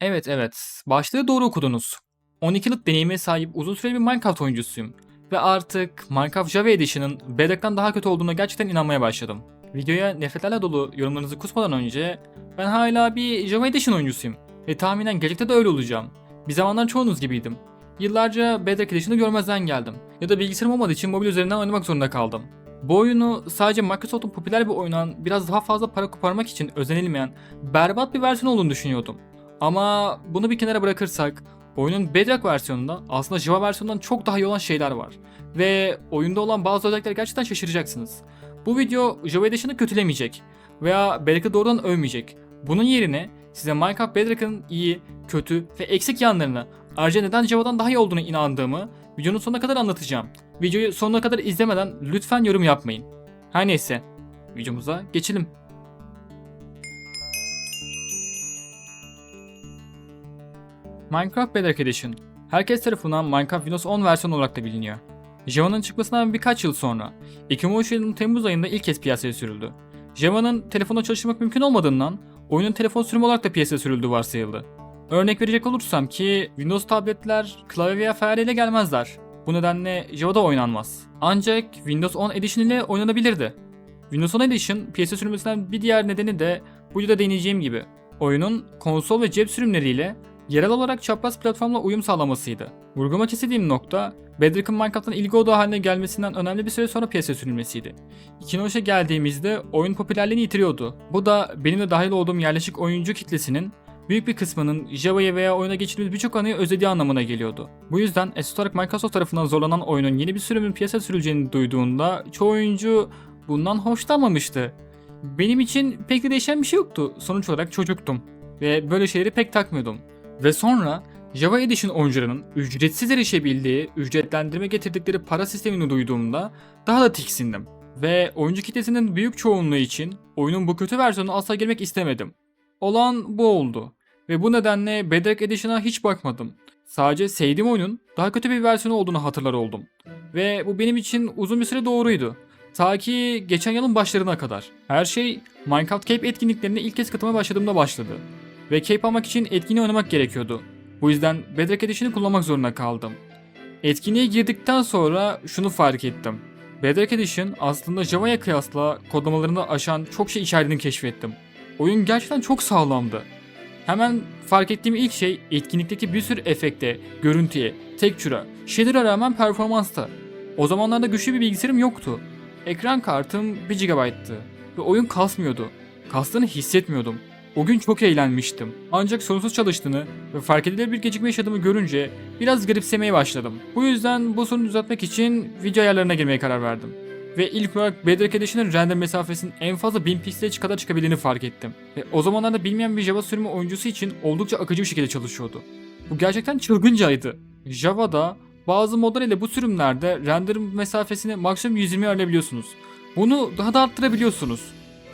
Evet evet, başlığı doğru okudunuz. 12 yıllık deneyime sahip uzun süreli bir Minecraft oyuncusuyum. Ve artık Minecraft Java Edition'ın Bedrock'tan daha kötü olduğuna gerçekten inanmaya başladım. Videoya nefretlerle dolu yorumlarınızı kusmadan önce ben hala bir Java Edition oyuncusuyum. Ve tahminen gelecekte de öyle olacağım. Bir zamanlar çoğunuz gibiydim. Yıllarca Bedrock Edition'ı görmezden geldim. Ya da bilgisayarım olmadığı için mobil üzerinden oynamak zorunda kaldım. Bu oyunu sadece Microsoft'un popüler bir oyundan biraz daha fazla para koparmak için özenilmeyen berbat bir versiyon olduğunu düşünüyordum. Ama bunu bir kenara bırakırsak oyunun Bedrock versiyonunda aslında Java versiyonundan çok daha iyi olan şeyler var. Ve oyunda olan bazı özellikler gerçekten şaşıracaksınız. Bu video Java Edition'ı kötülemeyecek veya Bedrock'ı doğrudan övmeyecek. Bunun yerine size Minecraft Bedrock'ın iyi, kötü ve eksik yanlarını ayrıca neden Java'dan daha iyi olduğunu inandığımı videonun sonuna kadar anlatacağım. Videoyu sonuna kadar izlemeden lütfen yorum yapmayın. Her neyse videomuza geçelim. Minecraft Bedrock Edition herkes tarafından Minecraft Windows 10 versiyonu olarak da biliniyor. Java'nın çıkmasından birkaç yıl sonra 2013 yılının Temmuz ayında ilk kez piyasaya sürüldü. Java'nın telefonla çalıştırmak mümkün olmadığından oyunun telefon sürümü olarak da piyasaya sürüldüğü varsayıldı. Örnek verecek olursam ki Windows tabletler klavye veya fareyle gelmezler. Bu nedenle Java'da oynanmaz. Ancak Windows 10 Edition ile oynanabilirdi. Windows 10 Edition piyasa sürmesinden bir diğer nedeni de bu videoda değineceğim gibi oyunun konsol ve cep sürümleriyle yerel olarak çapraz platformla uyum sağlamasıydı. Vurgulamak istediğim nokta Bedrock'ın Minecraft'tan ilgi odağı haline gelmesinden önemli bir süre sonra piyasaya sürülmesiydi. 2013'e geldiğimizde oyun popülerliğini yitiriyordu. Bu da benim de dahil olduğum yerleşik oyuncu kitlesinin büyük bir kısmının Java'ya veya oyuna geçirdiğimiz birçok anıyı özlediği anlamına geliyordu. Bu yüzden esas olarak Microsoft tarafından zorlanan oyunun yeni bir sürümün piyasaya sürüleceğini duyduğunda çoğu oyuncu bundan hoşlanmamıştı. Benim için pek de değişen bir şey yoktu. Sonuç olarak çocuktum ve böyle şeyleri pek takmıyordum. Ve sonra Java Edition oyuncularının ücretsiz erişebildiği, ücretlendirme getirdikleri para sistemini duyduğumda daha da tiksindim. Ve oyuncu kitlesinin büyük çoğunluğu için oyunun bu kötü versiyonuna asla girmek istemedim. Olan bu oldu. Ve bu nedenle Bedrock Edition'a hiç bakmadım. Sadece sevdiğim oyunun daha kötü bir versiyonu olduğunu hatırlar oldum. Ve bu benim için uzun bir süre doğruydu. Ta ki geçen yılın başlarına kadar. Her şey Minecraft Cape etkinliklerine ilk kez katılmaya başladığımda başladı. Ve Cape almak için etkinliğe oynamak gerekiyordu. Bu yüzden Bedrock Edition'ı kullanmak zorunda kaldım. Etkinliğe girdikten sonra şunu fark ettim. Bedrock Edition aslında Java'ya kıyasla kodlamalarını aşan çok şey içerdiğini keşfettim. Oyun gerçekten çok sağlamdı. Hemen fark ettiğim ilk şey etkinlikteki bir sürü efekte, görüntüye, tekçüre, shader'a rağmen performansta. O zamanlarda güçlü bir bilgisayarım yoktu. Ekran kartım 1 GB'tı ve oyun kasmıyordu. Kastığını hissetmiyordum. O gün çok eğlenmiştim. Ancak sorunsuz çalıştığını ve fark edilebilir bir gecikme yaşadığımı görünce biraz garipsemeye başladım. Bu yüzden bu sorunu düzeltmek için video ayarlarına girmeye karar verdim. Ve ilk olarak Bedrock Edition'ın render mesafesinin en fazla 1000 piksele kadar çıkabildiğini fark ettim. Ve o zamanlarda bilmeyen bir Java sürümü oyuncusu için oldukça akıcı bir şekilde çalışıyordu. Bu gerçekten çılgıncaydı. Java'da bazı modlar ile bu sürümlerde render mesafesini maksimum 120 ayarlayabiliyorsunuz. Bunu daha da arttırabiliyorsunuz.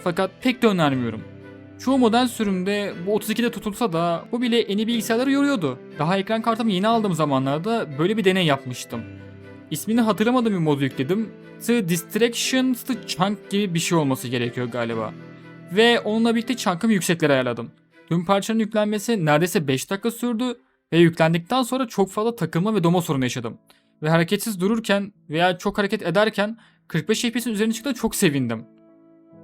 Fakat pek de önermiyorum. Çoğu model sürümde bu 32'de tutulsa da bu bile en bilgisayarları yoruyordu. Daha ekran kartımı yeni aldığım zamanlarda böyle bir deney yapmıştım. İsmini hatırlamadığım bir modu yükledim. The Distraction The Chunk gibi bir şey olması gerekiyor galiba. Ve onunla birlikte chunk'ımı yükseklere ayarladım. Tüm parçanın yüklenmesi neredeyse 5 dakika sürdü ve yüklendikten sonra çok fazla takılma ve doma sorunu yaşadım. Ve hareketsiz dururken veya çok hareket ederken 45 FPS'in üzerine çıktığında çok sevindim.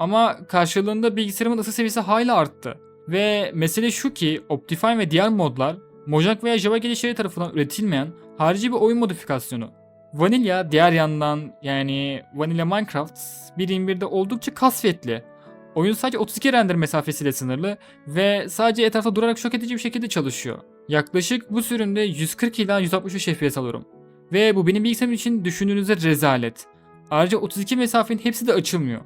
Ama karşılığında bilgisayarımın ısı seviyesi hala arttı. Ve mesele şu ki Optifine ve diğer modlar Mojang veya Java gelişleri tarafından üretilmeyen harici bir oyun modifikasyonu. Vanilla diğer yandan yani Vanilla Minecraft 1.21'de oldukça kasvetli. Oyun sadece 32 render mesafesiyle sınırlı ve sadece etrafta durarak şok edici bir şekilde çalışıyor. Yaklaşık bu sürümde 140 ila 163 FPS alıyorum. Ve bu benim bilgisayarım için düşündüğünüzde rezalet. Ayrıca 32 mesafenin hepsi de açılmıyor.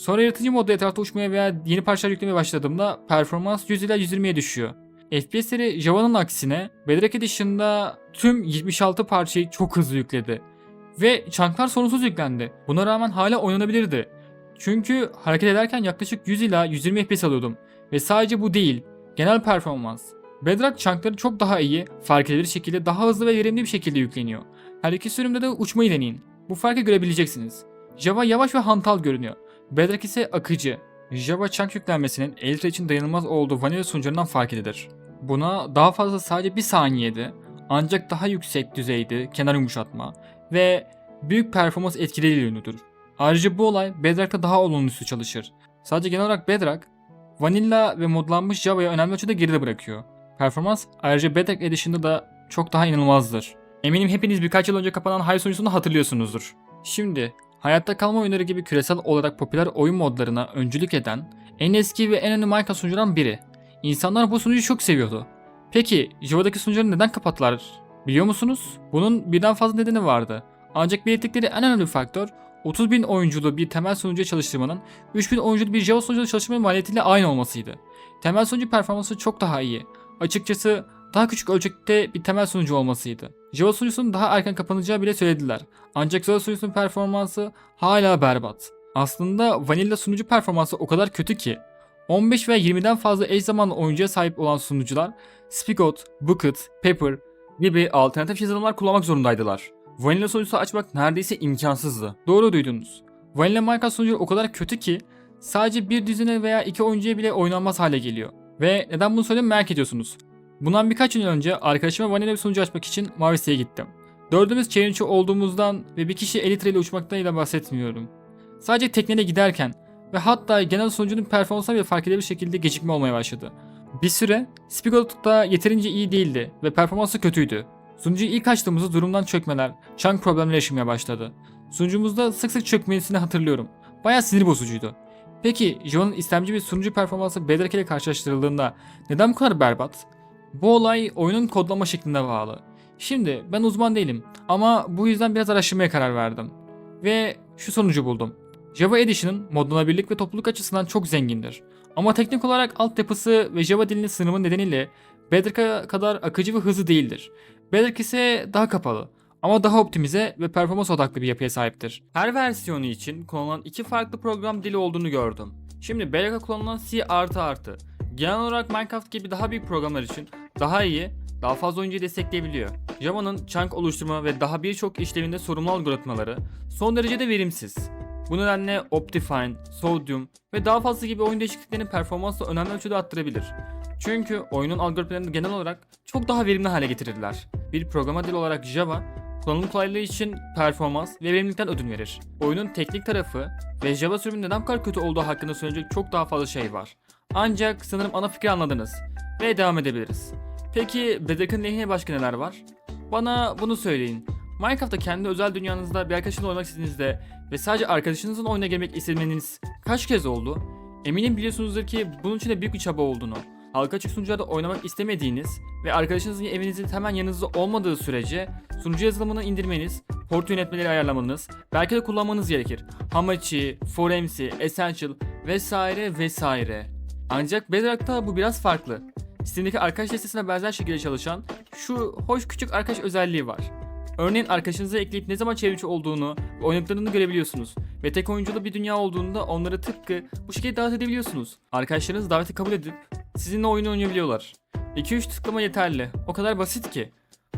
Sonra yaratıcı modda etrafta uçmaya veya yeni parçalar yüklemeye başladığımda performans 100 ila 120'ye düşüyor. FPS'leri Java'nın aksine Bedrock Edition'da tüm 76 parçayı çok hızlı yükledi. Ve chunklar sorunsuz yüklendi. Buna rağmen hala oynanabilirdi. Çünkü hareket ederken yaklaşık 100 ila 120 FPS alıyordum. Ve sadece bu değil, genel performans. Bedrock chunkları çok daha iyi, fark edilir şekilde daha hızlı ve verimli bir şekilde yükleniyor. Her iki sürümde de uçmayı deneyin. Bu farkı görebileceksiniz. Java yavaş ve hantal görünüyor. Bedrock ise akıcı. Java chunk yüklenmesinin Elytra için dayanılmaz olduğu vanilla sunucularından fark edilir. Buna daha fazla sadece bir saniyede ancak daha yüksek düzeyde kenar yumuşatma ve büyük performans etkileriyle ünlüdür. Ayrıca bu olay Bedrock'ta daha olumlusu çalışır. Sadece genel olarak Bedrock, Vanilla ve modlanmış Java'ya önemli ölçüde geride bırakıyor. Performans ayrıca Bedrock Edition'da da çok daha inanılmazdır. Eminim hepiniz birkaç yıl önce kapanan Hive sunucusunu hatırlıyorsunuzdur. Şimdi hayatta kalma oyunları gibi küresel olarak popüler oyun modlarına öncülük eden en eski ve en ünlü Minecraft sunucularından biri. İnsanlar bu sunucuyu çok seviyordu. Peki Java'daki sunucuları neden kapattılar? Biliyor musunuz? Bunun birden fazla nedeni vardı. Ancak belirttikleri en önemli faktör 30 bin oyunculu bir temel sunucuya çalıştırmanın 3000 oyunculu bir Java sunucuda çalıştırmanın maliyetiyle aynı olmasıydı. Temel sunucu performansı çok daha iyi. Açıkçası daha küçük ölçekte bir temel sunucu olmasıydı. Java sunucusunun daha erken kapanacağı bile söylediler. Ancak Java sunucusunun performansı hala berbat. Aslında Vanilla sunucu performansı o kadar kötü ki 15 veya 20'den fazla eş zamanlı oyuncuya sahip olan sunucular Spigot, Bucket, Pepper gibi alternatif yazılımlar kullanmak zorundaydılar. Vanilla sunucusu açmak neredeyse imkansızdı. Doğru duydunuz. Vanilla Minecraft sunucu o kadar kötü ki sadece bir düzine veya iki oyuncuya bile oynanmaz hale geliyor. Ve neden bunu söylediğimi merak ediyorsunuz. Bundan birkaç yıl önce arkadaşıma Vanilla bir sunucu açmak için Mavis'e gittim. Dördümüz challenge olduğumuzdan ve bir kişi Elytra ile uçmaktan ile bahsetmiyorum. Sadece tekneyle giderken ve hatta genel sunucunun performansına bile fark edilebilir şekilde gecikme olmaya başladı. Bir süre Spigot da yeterince iyi değildi ve performansı kötüydü. Sunucuyu ilk açtığımızda durumdan çökmeler, chunk problemleri yaşamaya başladı. Sunucumuzda sık sık çökmesini hatırlıyorum. Bayağı sinir bozucuydu. Peki Java'nın istemci bir sunucu performansı Bedrock ile karşılaştırıldığında neden bu kadar berbat? Bu olay oyunun kodlama şeklinde bağlı. Şimdi ben uzman değilim ama bu yüzden biraz araştırmaya karar verdim. Ve şu sonucu buldum. Java Edition'ın modlanabilirlik ve topluluk açısından çok zengindir. Ama teknik olarak altyapısı ve Java dilinin sınırı nedeniyle Bedrock'a kadar akıcı ve hızlı değildir. Bedrock ise daha kapalı ama daha optimize ve performans odaklı bir yapıya sahiptir. Her versiyonu için kullanılan iki farklı program dili olduğunu gördüm. Şimdi Bedrock'a kullanılan C artı artı. Genel olarak Minecraft gibi daha büyük programlar için daha iyi, daha fazla oyuncuyu destekleyebiliyor. Java'nın chunk oluşturma ve daha birçok işlevinde sorumlu algoritmaları son derece de verimsiz. Bu nedenle Optifine, Sodium ve daha fazla gibi oyun değişikliklerinin performansını önemli ölçüde arttırabilir. Çünkü oyunun algoritmalarını genel olarak çok daha verimli hale getirirler. Bir programa dil olarak Java, kullanım kolaylığı için performans ve verimlilikten ödün verir. Oyunun teknik tarafı ve Java sürümünün neden kadar kötü olduğu hakkında söyleyecek çok daha fazla şey var. Ancak sanırım ana fikri anladınız ve devam edebiliriz. Peki Bedrock'ın lehine başka neler var? Bana bunu söyleyin. Minecraft'ta kendi özel dünyanızda bir arkadaşınızla oynamak istediğinizde ve sadece arkadaşınızın oyuna girmek istemeniz kaç kez oldu? Eminim biliyorsunuzdur ki bunun için de büyük bir çaba olduğunu. Halka açık sunucularda oynamak istemediğiniz ve arkadaşınızın evinizin hemen yanınızda olmadığı sürece sunucu yazılımını indirmeniz, port yönetmeleri ayarlamanız, belki de kullanmanız gerekir. Hamachi, Foremsi, Essential vesaire vesaire. Ancak Bedrock'ta bu biraz farklı. Steam'deki arkadaş listesine benzer şekilde çalışan şu hoş küçük arkadaş özelliği var. Örneğin arkadaşınıza ekleyip ne zaman çevrimiçi olduğunu ve oynadıklarını görebiliyorsunuz. Ve tek oyunculu bir dünya olduğunda onları tıpkı bu şekilde davet edebiliyorsunuz. Arkadaşlarınız daveti kabul edip sizinle oyunu oynayabiliyorlar. 2-3 tıklama yeterli. O kadar basit ki.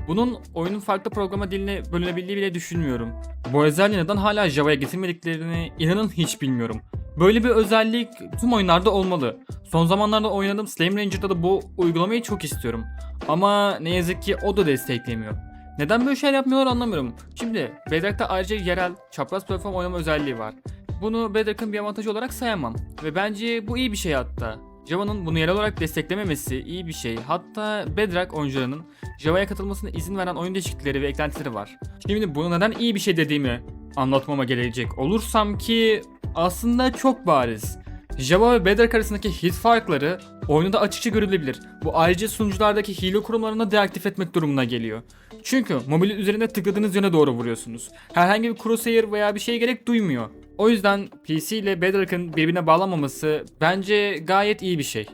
Bunun oyunun farklı programa diline bölünebildiği bile düşünmüyorum. Bu özelliği neden hala Java'ya getirmediklerini inanın hiç bilmiyorum. Böyle bir özellik tüm oyunlarda olmalı. Son zamanlarda oynadığım Slime Ranger'da da bu uygulamayı çok istiyorum. Ama ne yazık ki o da desteklemiyor. Neden böyle şeyler yapmıyorlar anlamıyorum. Şimdi Bedrock'ta ayrıca yerel, çapraz platform oynama özelliği var. Bunu Bedrock'ın bir avantajı olarak sayamam. Ve bence bu iyi bir şey hatta. Java'nın bunu yerel olarak desteklememesi iyi bir şey. Hatta Bedrock oyuncularının Java'ya katılmasına izin veren oyun değişiklikleri ve eklentileri var. Şimdi bunu neden iyi bir şey dediğimi anlatmama gelecek olursam ki aslında çok bariz. Java ve Bedrock arasındaki hit farkları oyunda açıkça görülebilir. Bu ayrıca sunuculardaki hile kurumlarını deaktif etmek durumuna geliyor. Çünkü mobil üzerinde tıkladığınız yöne doğru vuruyorsunuz. Herhangi bir crosshair veya bir şeye gerek duymuyor. O yüzden PC ile Bedrock'ın birbirine bağlanmaması bence gayet iyi bir şey.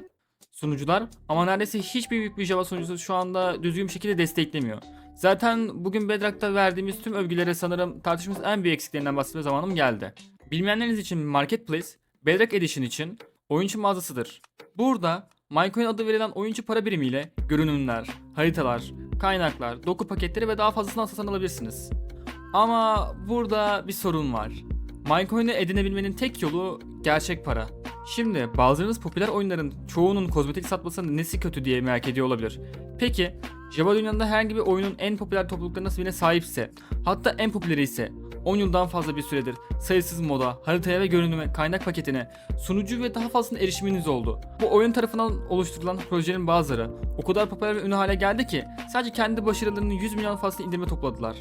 Sunucular ama neredeyse hiçbir büyük bir Java sunucusu şu anda düzgün bir şekilde desteklemiyor. Zaten bugün Bedrock'ta verdiğimiz tüm övgülere sanırım tartışmamız en büyük eksiklerinden bahsetme zamanım geldi. Bilmeyenleriniz için Marketplace, Bedrock Edition için oyuncu mağazasıdır. Burada MyCoin adı verilen oyuncu para birimiyle görünümler, haritalar, kaynaklar, doku paketleri ve daha fazlasını satın alabilirsiniz. Ama burada bir sorun var. MyCoin'i edinebilmenin tek yolu gerçek para. Şimdi bazılarınız popüler oyunların çoğunun kozmetik satmasının nesi kötü diye merak ediyor olabilir. Peki Java dünyasında herhangi bir oyunun en popüler topluluklarına birine sahipse, hatta en popüleri ise 10 yıldan fazla bir süredir sayısız moda, haritaya ve görünüme, kaynak paketine, sunucu ve daha fazlasına erişiminiz oldu. Bu oyun tarafından oluşturulan projelerin bazıları o kadar popüler ve ünlü hale geldi ki sadece kendi başarılarının 100 milyon fazla indirme topladılar.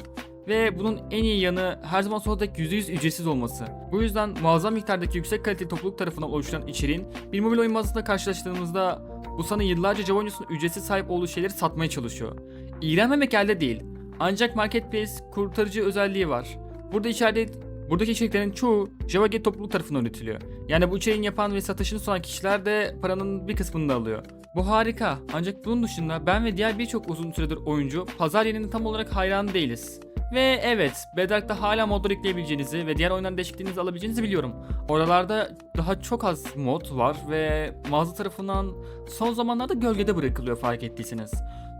Ve bunun en iyi yanı her zaman soldaki %100 ücretsiz olması. Bu yüzden muazzam miktardaki yüksek kaliteli topluluk tarafından oluşturan içeriğin bir mobil oyun mağazasında karşılaştığımızda bu sana yıllarca Java oyuncusunun ücretsiz sahip olduğu şeyleri satmaya çalışıyor. İğrenmemek elde değil. Ancak Marketplace kurtarıcı özelliği var. Burada içeride buradaki içeriklerin çoğu JavaGet topluluk tarafından üretiliyor. Yani bu içeriğin yapan ve satışını sunan kişiler de paranın bir kısmını da alıyor. Bu harika. Ancak bunun dışında ben ve diğer birçok uzun süredir oyuncu pazar yerinin tam olarak hayran değiliz. Ve evet, Bedrock'ta hala modlar ekleyebileceğinizi ve diğer oyunların değişikliğinizi alabileceğinizi biliyorum. Oralarda daha çok az mod var ve mağaza tarafından son zamanlarda gölgede bırakılıyor fark ettiyseniz.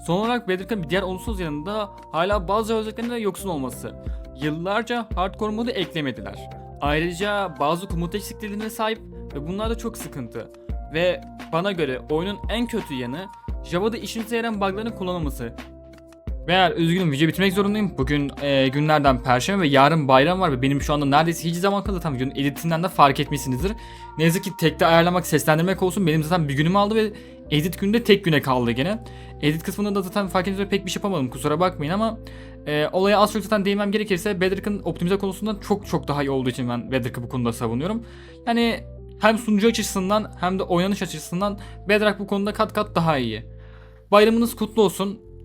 Son olarak Bedrock'ın bir diğer olumsuz yanında hala bazı özelliklerinde yoksun olması. Yıllarca hardcore modu eklemediler. Ayrıca bazı komut eksikliklerine sahip ve bunlar da çok sıkıntı. Ve bana göre oyunun en kötü yanı Java'da işimize yarayan bug'ların kullanılması. Veya üzgünüm video bitmek zorundayım. Bugün e, günlerden perşembe ve yarın bayram var ve benim şu anda neredeyse hiç zaman kaldı. Tam videonun editinden de fark etmişsinizdir. Ne yazık ki tekte ayarlamak, seslendirmek olsun benim zaten bir günümü aldı ve edit günde tek güne kaldı gene. Edit kısmında da zaten fark ettiğiniz pek bir şey yapamadım kusura bakmayın ama e, olaya az çok zaten değinmem gerekirse Bedrock'ın optimize konusunda çok çok daha iyi olduğu için ben Bedrock'ı bu konuda savunuyorum. Yani hem sunucu açısından hem de oynanış açısından Bedrock bu konuda kat kat daha iyi. Bayramınız kutlu olsun.